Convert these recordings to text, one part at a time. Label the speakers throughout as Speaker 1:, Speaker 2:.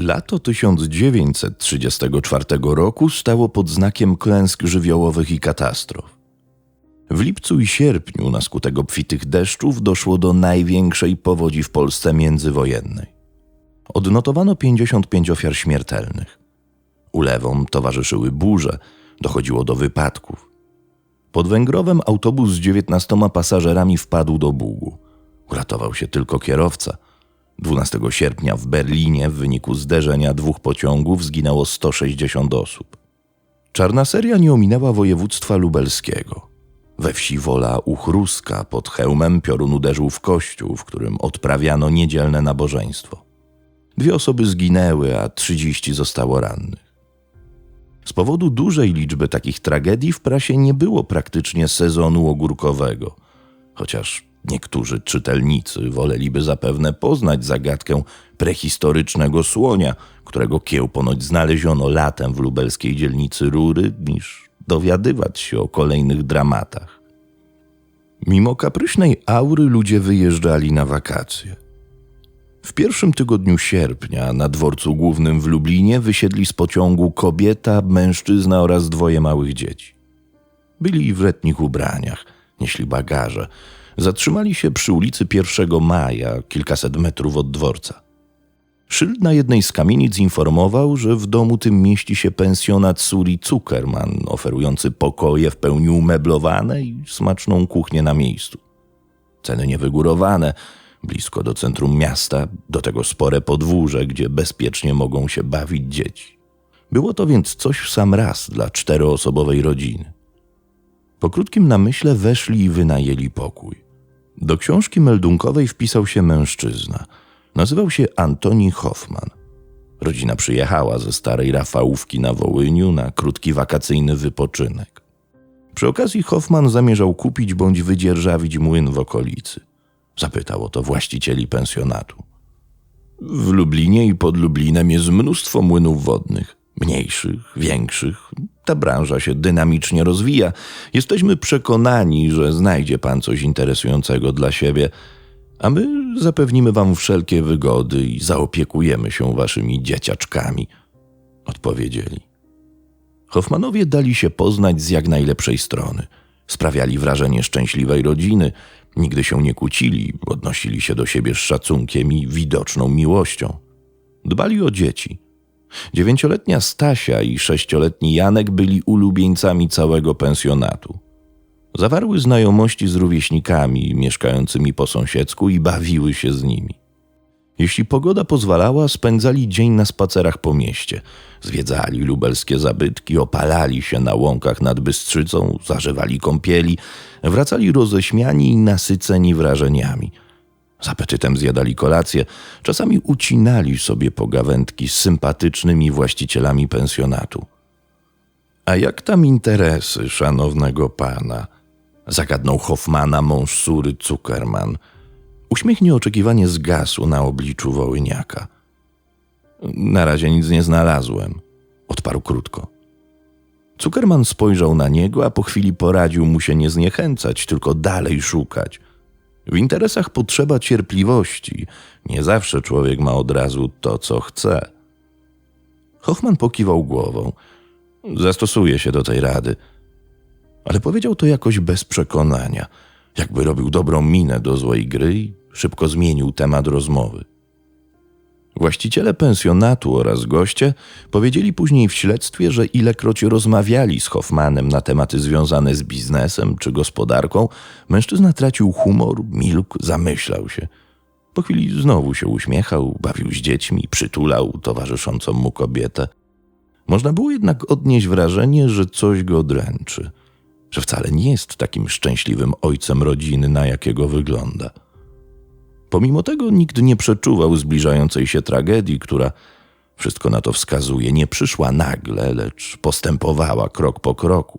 Speaker 1: Lato 1934 roku stało pod znakiem klęsk żywiołowych i katastrof. W lipcu i sierpniu na skutek obfitych deszczów doszło do największej powodzi w Polsce międzywojennej. Odnotowano 55 ofiar śmiertelnych. Ulewom towarzyszyły burze, dochodziło do wypadków. Pod Węgrowem autobus z 19 pasażerami wpadł do Bugu. Uratował się tylko kierowca – 12 sierpnia w Berlinie w wyniku zderzenia dwóch pociągów zginęło 160 osób. Czarna seria nie ominęła województwa lubelskiego. We wsi Wola Uchruska pod hełmem piorun uderzył w kościół, w którym odprawiano niedzielne nabożeństwo. Dwie osoby zginęły, a 30 zostało rannych. Z powodu dużej liczby takich tragedii w prasie nie było praktycznie sezonu ogórkowego, chociaż Niektórzy czytelnicy woleliby zapewne poznać zagadkę prehistorycznego słonia, którego kieł ponoć znaleziono latem w lubelskiej dzielnicy Rury, niż dowiadywać się o kolejnych dramatach. Mimo kapryśnej aury ludzie wyjeżdżali na wakacje. W pierwszym tygodniu sierpnia na dworcu głównym w Lublinie wysiedli z pociągu kobieta, mężczyzna oraz dwoje małych dzieci. Byli w letnich ubraniach, nieśli bagaże – zatrzymali się przy ulicy 1 Maja, kilkaset metrów od dworca. Szyld na jednej z kamienic informował, że w domu tym mieści się pensjonat Suri Zuckerman, oferujący pokoje w pełni umeblowane i smaczną kuchnię na miejscu. Ceny niewygórowane, blisko do centrum miasta, do tego spore podwórze, gdzie bezpiecznie mogą się bawić dzieci. Było to więc coś w sam raz dla czteroosobowej rodziny. Po krótkim namyśle weszli i wynajęli pokój. Do książki meldunkowej wpisał się mężczyzna. Nazywał się Antoni Hoffman. Rodzina przyjechała ze starej Rafałówki na Wołyniu na krótki wakacyjny wypoczynek. Przy okazji Hoffman zamierzał kupić bądź wydzierżawić młyn w okolicy. Zapytał o to właścicieli pensjonatu. W Lublinie i pod Lublinem jest mnóstwo młynów wodnych mniejszych, większych. Ta branża się dynamicznie rozwija. Jesteśmy przekonani, że znajdzie Pan coś interesującego dla siebie, a my zapewnimy Wam wszelkie wygody i zaopiekujemy się Waszymi dzieciaczkami, odpowiedzieli. Hoffmanowie dali się poznać z jak najlepszej strony. Sprawiali wrażenie szczęśliwej rodziny, nigdy się nie kłócili, odnosili się do siebie z szacunkiem i widoczną miłością. Dbali o dzieci – Dziewięcioletnia Stasia i sześcioletni Janek byli ulubieńcami całego pensjonatu. Zawarły znajomości z rówieśnikami mieszkającymi po sąsiedzku i bawiły się z nimi. Jeśli pogoda pozwalała, spędzali dzień na spacerach po mieście. Zwiedzali lubelskie zabytki, opalali się na łąkach nad Bystrzycą, zażywali kąpieli, wracali roześmiani i nasyceni wrażeniami – z apetytem zjadali kolację, czasami ucinali sobie pogawędki z sympatycznymi właścicielami pensjonatu. A jak tam interesy szanownego pana? Zagadnął Hoffmana mąż Sury Zuckerman. Uśmiech nieoczekiwanie zgasł na obliczu Wołyniaka. Na razie nic nie znalazłem, odparł krótko. Zuckerman spojrzał na niego, a po chwili poradził mu się nie zniechęcać, tylko dalej szukać – w interesach potrzeba cierpliwości. Nie zawsze człowiek ma od razu to, co chce. Hoffman pokiwał głową. Zastosuje się do tej rady. Ale powiedział to jakoś bez przekonania, jakby robił dobrą minę do złej gry i szybko zmienił temat rozmowy. Właściciele pensjonatu oraz goście powiedzieli później w śledztwie, że ilekroć rozmawiali z Hoffmanem na tematy związane z biznesem czy gospodarką, mężczyzna tracił humor, milkł, zamyślał się. Po chwili znowu się uśmiechał, bawił z dziećmi, przytulał towarzyszącą mu kobietę. Można było jednak odnieść wrażenie, że coś go dręczy, że wcale nie jest takim szczęśliwym ojcem rodziny, na jakiego wygląda. Pomimo tego nikt nie przeczuwał zbliżającej się tragedii, która, wszystko na to wskazuje, nie przyszła nagle, lecz postępowała krok po kroku.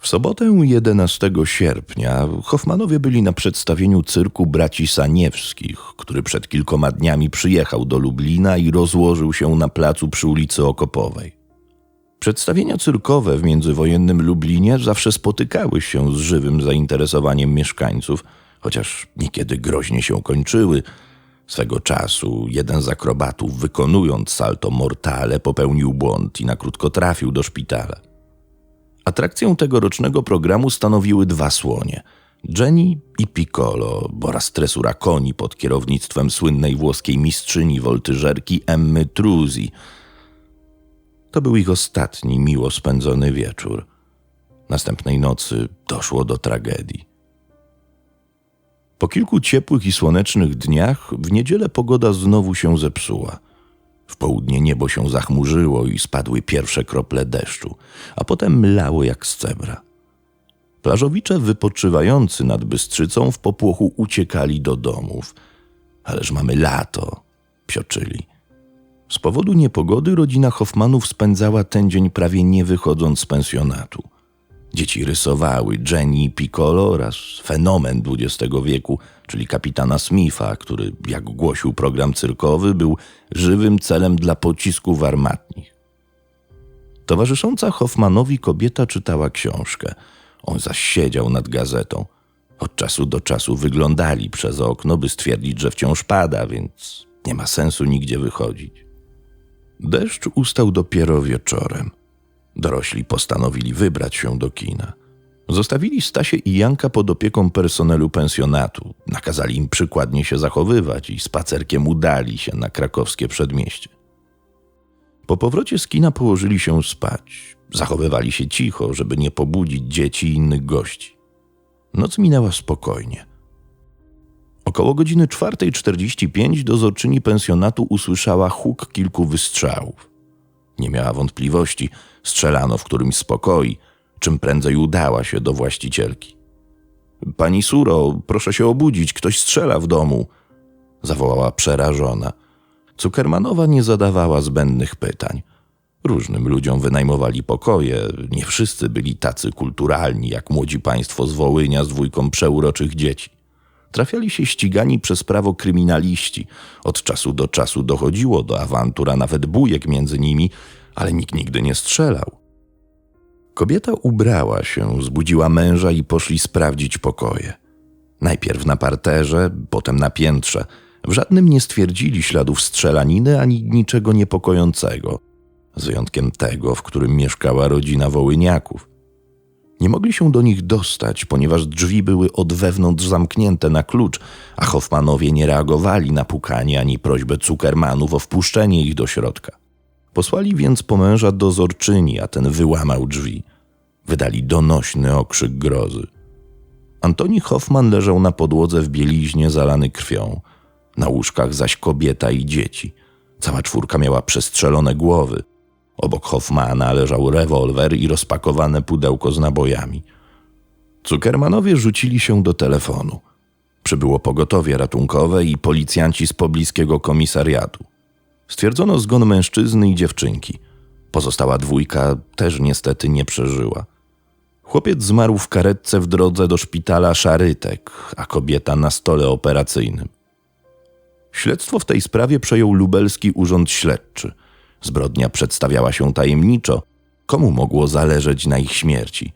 Speaker 1: W sobotę 11 sierpnia Hoffmanowie byli na przedstawieniu cyrku braci Saniewskich, który przed kilkoma dniami przyjechał do Lublina i rozłożył się na placu przy ulicy Okopowej. Przedstawienia cyrkowe w międzywojennym Lublinie zawsze spotykały się z żywym zainteresowaniem mieszkańców – chociaż niekiedy groźnie się kończyły, Swego czasu jeden z akrobatów, wykonując salto mortale, popełnił błąd i na krótko trafił do szpitala. Atrakcją tegorocznego programu stanowiły dwa słonie Jenny i Piccolo, oraz tresura koni pod kierownictwem słynnej włoskiej mistrzyni woltyżerki Emmy Truzi. To był ich ostatni miło spędzony wieczór. Następnej nocy doszło do tragedii. Po kilku ciepłych i słonecznych dniach w niedzielę pogoda znowu się zepsuła. W południe niebo się zachmurzyło i spadły pierwsze krople deszczu, a potem mlało jak z cebra. Plażowicze wypoczywający nad Bystrzycą w popłochu uciekali do domów. Ależ mamy lato, psioczyli. Z powodu niepogody rodzina Hoffmanów spędzała ten dzień prawie nie wychodząc z pensjonatu. Dzieci rysowały Jenny Piccolo oraz fenomen XX wieku, czyli kapitana Smitha, który, jak głosił program cyrkowy, był żywym celem dla pocisków armatnich. Towarzysząca Hoffmanowi kobieta czytała książkę. On zaś siedział nad gazetą. Od czasu do czasu wyglądali przez okno, by stwierdzić, że wciąż pada, więc nie ma sensu nigdzie wychodzić. Deszcz ustał dopiero wieczorem. Dorośli postanowili wybrać się do kina. Zostawili Stasie i Janka pod opieką personelu pensjonatu, nakazali im przykładnie się zachowywać i spacerkiem udali się na krakowskie przedmieście. Po powrocie z kina położyli się spać. Zachowywali się cicho, żeby nie pobudzić dzieci i innych gości. Noc minęła spokojnie. Około godziny 4.45 dozorczyni pensjonatu usłyszała huk kilku wystrzałów. Nie miała wątpliwości, strzelano w którymś z pokoi, czym prędzej udała się do właścicielki. Pani Suro, proszę się obudzić, ktoś strzela w domu, zawołała przerażona. Cukermanowa nie zadawała zbędnych pytań. Różnym ludziom wynajmowali pokoje, nie wszyscy byli tacy kulturalni jak młodzi państwo z Wołynia z dwójką przeuroczych dzieci. Trafiali się ścigani przez prawo kryminaliści. Od czasu do czasu dochodziło do awantur, a nawet bujek między nimi, ale nikt nigdy nie strzelał. Kobieta ubrała się, zbudziła męża i poszli sprawdzić pokoje. Najpierw na parterze, potem na piętrze. W żadnym nie stwierdzili śladów strzelaniny ani niczego niepokojącego, z wyjątkiem tego, w którym mieszkała rodzina Wołyniaków. Nie mogli się do nich dostać, ponieważ drzwi były od wewnątrz zamknięte na klucz, a Hoffmanowie nie reagowali na pukanie ani prośbę Zuckermanów o wpuszczenie ich do środka. Posłali więc po męża dozorczyni, a ten wyłamał drzwi. Wydali donośny okrzyk grozy. Antoni Hoffman leżał na podłodze w bieliźnie zalany krwią. Na łóżkach zaś kobieta i dzieci. Cała czwórka miała przestrzelone głowy. Obok Hoffmana leżał rewolwer i rozpakowane pudełko z nabojami. Cukermanowie rzucili się do telefonu. Przybyło pogotowie ratunkowe i policjanci z pobliskiego komisariatu. Stwierdzono zgon mężczyzny i dziewczynki. Pozostała dwójka też niestety nie przeżyła. Chłopiec zmarł w karetce w drodze do szpitala Szarytek, a kobieta na stole operacyjnym. Śledztwo w tej sprawie przejął lubelski urząd śledczy. Zbrodnia przedstawiała się tajemniczo. Komu mogło zależeć na ich śmierci?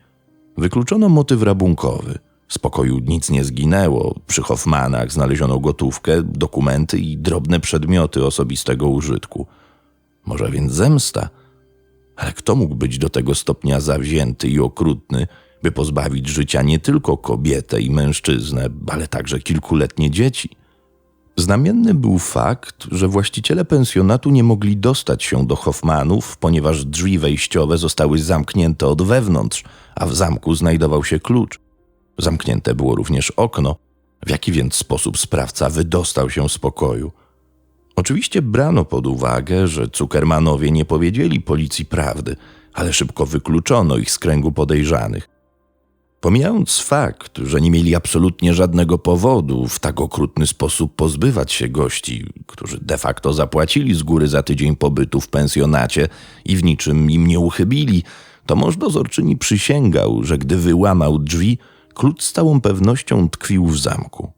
Speaker 1: Wykluczono motyw rabunkowy. Z pokoju nic nie zginęło. Przy Hoffmanach znaleziono gotówkę, dokumenty i drobne przedmioty osobistego użytku. Może więc zemsta? Ale kto mógł być do tego stopnia zawzięty i okrutny, by pozbawić życia nie tylko kobietę i mężczyznę, ale także kilkuletnie dzieci? Znamienny był fakt, że właściciele pensjonatu nie mogli dostać się do Hoffmanów, ponieważ drzwi wejściowe zostały zamknięte od wewnątrz, a w zamku znajdował się klucz. Zamknięte było również okno. W jaki więc sposób sprawca wydostał się z pokoju? Oczywiście brano pod uwagę, że Zuckermanowie nie powiedzieli policji prawdy, ale szybko wykluczono ich z kręgu podejrzanych. Pomijając fakt, że nie mieli absolutnie żadnego powodu w tak okrutny sposób pozbywać się gości, którzy de facto zapłacili z góry za tydzień pobytu w pensjonacie i w niczym im nie uchybili, to mąż dozorczyni przysięgał, że gdy wyłamał drzwi, klucz z całą pewnością tkwił w zamku.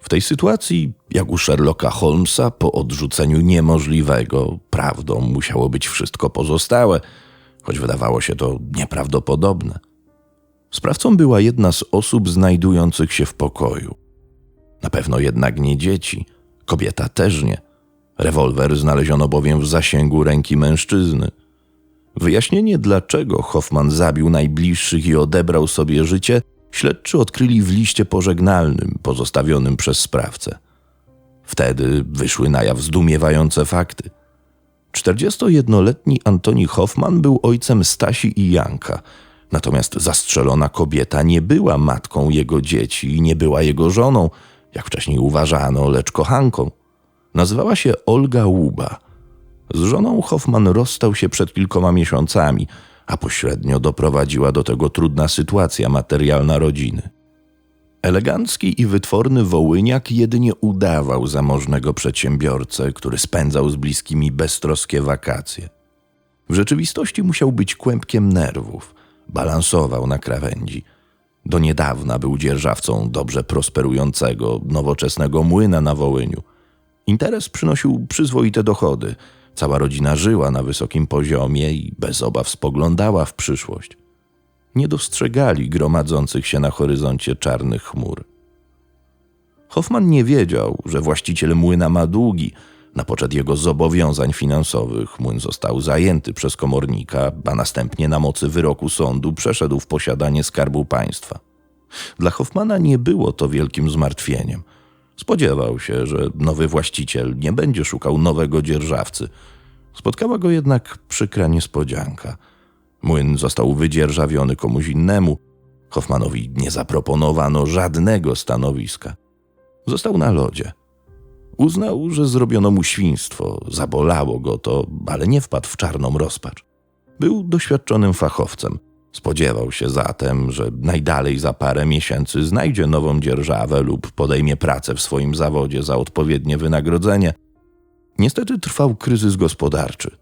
Speaker 1: W tej sytuacji, jak u Sherlocka Holmesa, po odrzuceniu niemożliwego, prawdą musiało być wszystko pozostałe, choć wydawało się to nieprawdopodobne. Sprawcą była jedna z osób znajdujących się w pokoju. Na pewno jednak nie dzieci. Kobieta też nie. Rewolwer znaleziono bowiem w zasięgu ręki mężczyzny. Wyjaśnienie, dlaczego Hoffman zabił najbliższych i odebrał sobie życie, śledczy odkryli w liście pożegnalnym pozostawionym przez sprawcę. Wtedy wyszły na jaw zdumiewające fakty. 41-letni Antoni Hoffman był ojcem Stasi i Janka, natomiast zastrzelona kobieta nie była matką jego dzieci i nie była jego żoną, jak wcześniej uważano, lecz kochanką. Nazywała się Olga Łuba. Z żoną Hoffman rozstał się przed kilkoma miesiącami, a pośrednio doprowadziła do tego trudna sytuacja materialna rodziny. Elegancki i wytworny Wołyniak jedynie udawał zamożnego przedsiębiorcę, który spędzał z bliskimi beztroskie wakacje. W rzeczywistości musiał być kłębkiem nerwów, balansował na krawędzi. Do niedawna był dzierżawcą dobrze prosperującego, nowoczesnego młyna na Wołyniu. Interes przynosił przyzwoite dochody. Cała rodzina żyła na wysokim poziomie i bez obaw spoglądała w przyszłość nie dostrzegali gromadzących się na horyzoncie czarnych chmur. Hoffman nie wiedział, że właściciel młyna ma długi. Na poczet jego zobowiązań finansowych młyn został zajęty przez komornika, a następnie na mocy wyroku sądu przeszedł w posiadanie skarbu państwa. Dla Hoffmana nie było to wielkim zmartwieniem. Spodziewał się, że nowy właściciel nie będzie szukał nowego dzierżawcy. Spotkała go jednak przykra niespodzianka – Młyn został wydzierżawiony komuś innemu. Hoffmanowi nie zaproponowano żadnego stanowiska. Został na lodzie. Uznał, że zrobiono mu świństwo, zabolało go to, ale nie wpadł w czarną rozpacz. Był doświadczonym fachowcem. Spodziewał się zatem, że najdalej za parę miesięcy znajdzie nową dzierżawę lub podejmie pracę w swoim zawodzie za odpowiednie wynagrodzenie. Niestety trwał kryzys gospodarczy.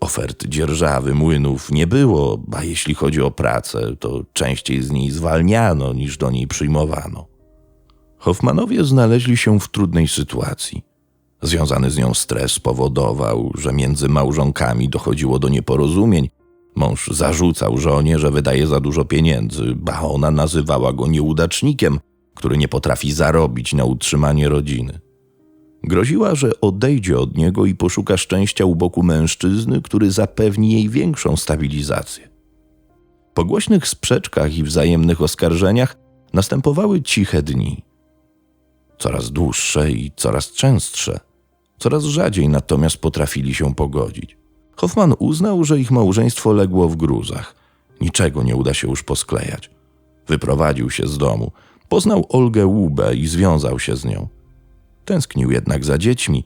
Speaker 1: Ofert dzierżawy młynów nie było, a jeśli chodzi o pracę, to częściej z niej zwalniano niż do niej przyjmowano. Hoffmanowie znaleźli się w trudnej sytuacji. Związany z nią stres powodował, że między małżonkami dochodziło do nieporozumień. Mąż zarzucał żonie, że wydaje za dużo pieniędzy, a ona nazywała go nieudacznikiem, który nie potrafi zarobić na utrzymanie rodziny. Groziła, że odejdzie od niego i poszuka szczęścia u boku mężczyzny, który zapewni jej większą stabilizację. Po głośnych sprzeczkach i wzajemnych oskarżeniach następowały ciche dni. Coraz dłuższe i coraz częstsze. Coraz rzadziej natomiast potrafili się pogodzić. Hoffman uznał, że ich małżeństwo legło w gruzach. Niczego nie uda się już posklejać. Wyprowadził się z domu, poznał Olgę Łubę i związał się z nią. Tęsknił jednak za dziećmi.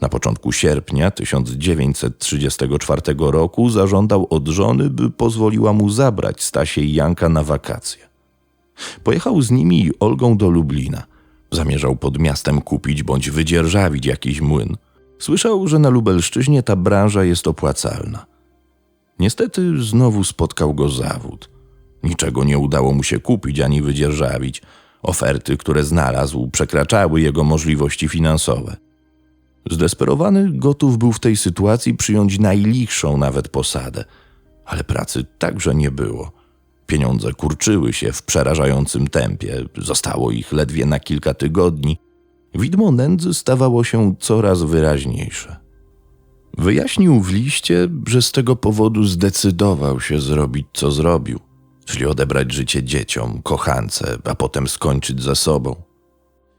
Speaker 1: Na początku sierpnia 1934 roku zażądał od żony, by pozwoliła mu zabrać Stasię i Janka na wakacje. Pojechał z nimi i Olgą do Lublina. Zamierzał pod miastem kupić bądź wydzierżawić jakiś młyn. Słyszał, że na Lubelszczyźnie ta branża jest opłacalna. Niestety znowu spotkał go zawód. Niczego nie udało mu się kupić ani wydzierżawić – Oferty, które znalazł, przekraczały jego możliwości finansowe. Zdesperowany gotów był w tej sytuacji przyjąć najlichszą nawet posadę, ale pracy także nie było. Pieniądze kurczyły się w przerażającym tempie, zostało ich ledwie na kilka tygodni. Widmo nędzy stawało się coraz wyraźniejsze. Wyjaśnił w liście, że z tego powodu zdecydował się zrobić, co zrobił czyli odebrać życie dzieciom, kochance, a potem skończyć ze sobą.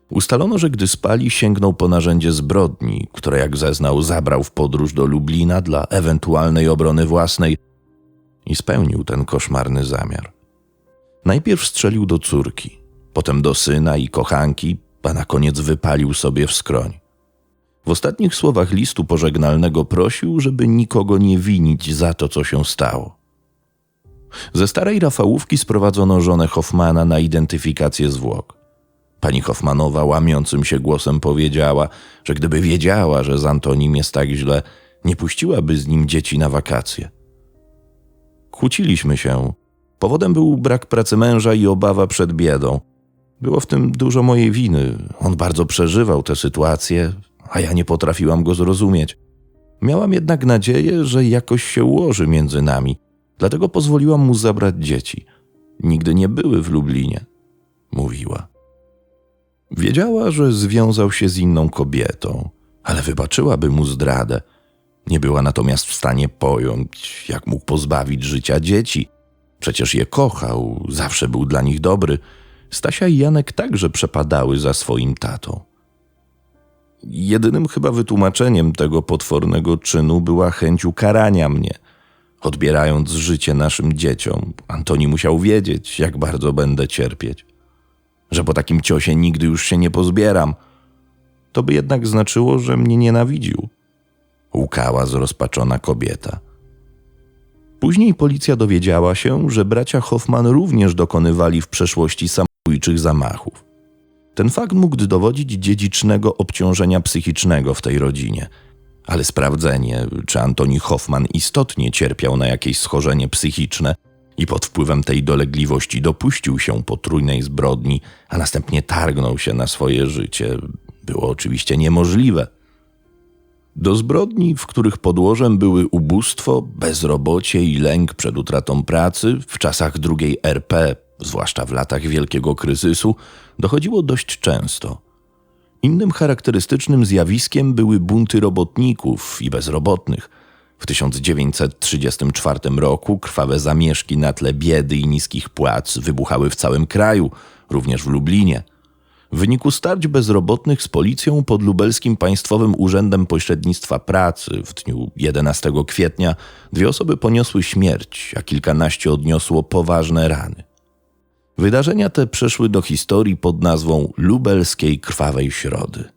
Speaker 1: Ustalono, że gdy spali, sięgnął po narzędzie zbrodni, które, jak zeznał, zabrał w podróż do Lublina dla ewentualnej obrony własnej i spełnił ten koszmarny zamiar. Najpierw strzelił do córki, potem do syna i kochanki, a na koniec wypalił sobie w skroń. W ostatnich słowach listu pożegnalnego prosił, żeby nikogo nie winić za to, co się stało. Ze starej Rafałówki sprowadzono żonę Hoffmana na identyfikację zwłok. Pani Hoffmanowa łamiącym się głosem powiedziała, że gdyby wiedziała, że z Antonim jest tak źle, nie puściłaby z nim dzieci na wakacje. Kłóciliśmy się. Powodem był brak pracy męża i obawa przed biedą. Było w tym dużo mojej winy. On bardzo przeżywał tę sytuację, a ja nie potrafiłam go zrozumieć. Miałam jednak nadzieję, że jakoś się ułoży między nami – Dlatego pozwoliłam mu zabrać dzieci. Nigdy nie były w Lublinie, mówiła. Wiedziała, że związał się z inną kobietą, ale wybaczyłaby mu zdradę. Nie była natomiast w stanie pojąć, jak mógł pozbawić życia dzieci. Przecież je kochał, zawsze był dla nich dobry. Stasia i Janek także przepadały za swoim tatą. Jedynym chyba wytłumaczeniem tego potwornego czynu była chęć ukarania mnie. Odbierając życie naszym dzieciom, Antoni musiał wiedzieć, jak bardzo będę cierpieć. Że po takim ciosie nigdy już się nie pozbieram. To by jednak znaczyło, że mnie nienawidził. Łkała zrozpaczona kobieta. Później policja dowiedziała się, że bracia Hoffman również dokonywali w przeszłości samobójczych zamachów. Ten fakt mógł dowodzić dziedzicznego obciążenia psychicznego w tej rodzinie, ale sprawdzenie, czy Antoni Hoffman istotnie cierpiał na jakieś schorzenie psychiczne i pod wpływem tej dolegliwości dopuścił się potrójnej zbrodni, a następnie targnął się na swoje życie, było oczywiście niemożliwe. Do zbrodni, w których podłożem były ubóstwo, bezrobocie i lęk przed utratą pracy w czasach II RP, zwłaszcza w latach wielkiego kryzysu, dochodziło dość często. Innym charakterystycznym zjawiskiem były bunty robotników i bezrobotnych. W 1934 roku krwawe zamieszki na tle biedy i niskich płac wybuchały w całym kraju, również w Lublinie. W wyniku starć bezrobotnych z policją pod lubelskim Państwowym Urzędem Pośrednictwa Pracy w dniu 11 kwietnia dwie osoby poniosły śmierć, a kilkanaście odniosło poważne rany. Wydarzenia te przeszły do historii pod nazwą Lubelskiej Krwawej Środy.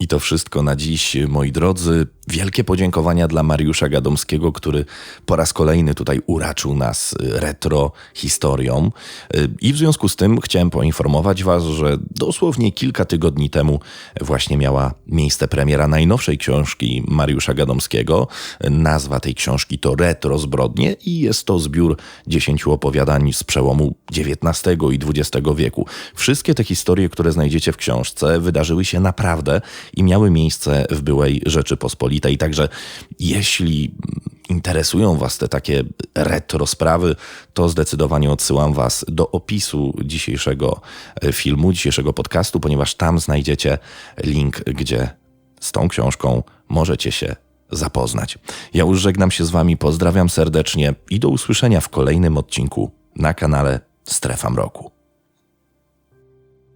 Speaker 1: I to wszystko na dziś, moi drodzy. Wielkie podziękowania dla Mariusza Gadomskiego, który po raz kolejny tutaj uraczył nas retro historią. I w związku z tym chciałem poinformować Was, że dosłownie kilka tygodni temu właśnie miała miejsce premiera najnowszej książki Mariusza Gadomskiego. Nazwa tej książki to Retro Zbrodnie i jest to zbiór dziesięciu opowiadań z przełomu XIX i XX wieku. Wszystkie te historie, które znajdziecie w książce, wydarzyły się naprawdę i miały miejsce w byłej Rzeczypospolitej. Także jeśli interesują Was te takie retro sprawy, to zdecydowanie odsyłam Was do opisu dzisiejszego e, filmu, dzisiejszego podcastu, ponieważ tam znajdziecie link, gdzie z tą książką możecie się zapoznać. Ja już żegnam się z Wami, pozdrawiam serdecznie i do usłyszenia w kolejnym odcinku na kanale Strefa Mroku.